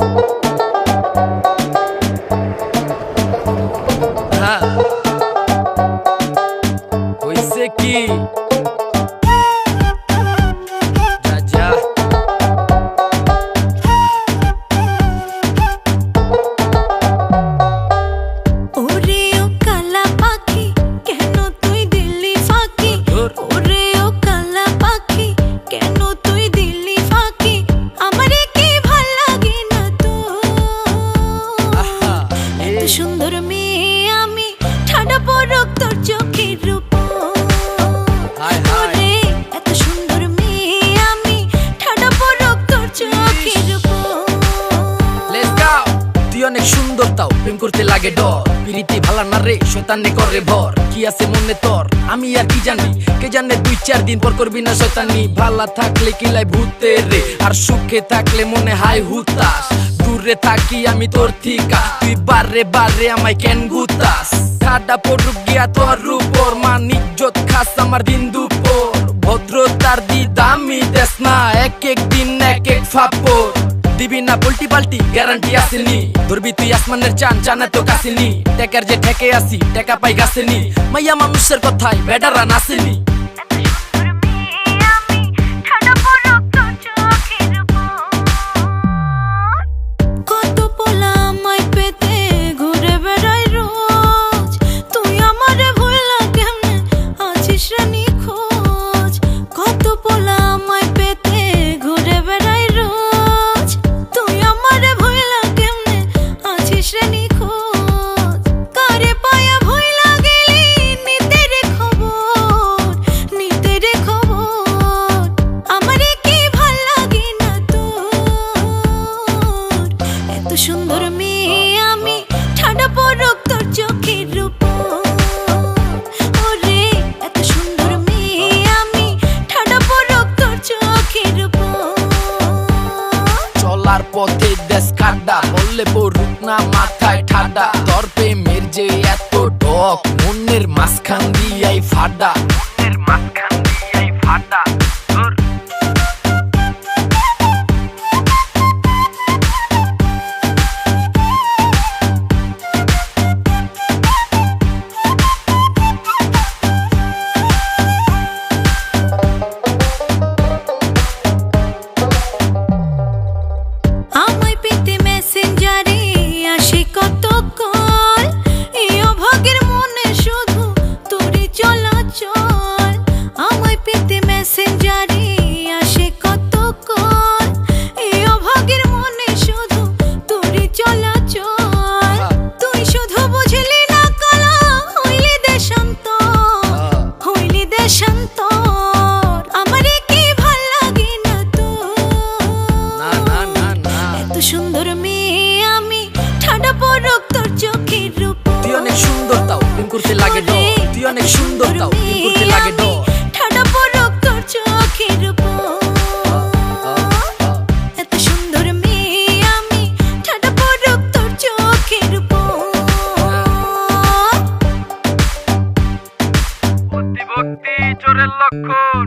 you. পিরিতি ভালা না রে, শয়তানে করে ভর। কি আছে মনে তোর? আমি আর কি জানি? কে জানে দুই চার দিন পর করবি না শয়তানি? ভালা থাকলে কিলাই ভূতে রে? আর সুখে থাকলে মনে হাই হুতাস দূরে থাকি আমি তোর থিকা তুই বারে বারে আমায় কেন গুতাস? ঠাডা পড়ুক গিয়া তোর উপর। মান ইজ্জত খাস আমার দিন দুপুর। ভদ্রতার দি দামি দেশ না, এক এক দিন এক এক ফাপর দিবি না পল্টি পাল্টি গ্যারান্টি আসেনি। ধরবি তুই আসমানের চান, জানা তো কাছেনি। টেকার যে ঠেকে আসি, টেকা পাই গাছেনি মাইয়া মানুষের কথায় বেডারা নাসেনি দেশ কাডা বললে পড়ুক না মাথায় ঠাডা দর্পে মের যে এত ডক মনের মাঝখান দিয়াই ফাডা সুন্দর তাও প্রেম করতে লাগে ড তুই অনেক সুন্দর তাও প্রেম করতে লাগে ড ঠাডা পরক তোর চোখের উপর। এত সুন্দর মেয়ে আমি ঠাডা পরক তোর চোখের উপর। ভক্তি চোরের লক্ষণ।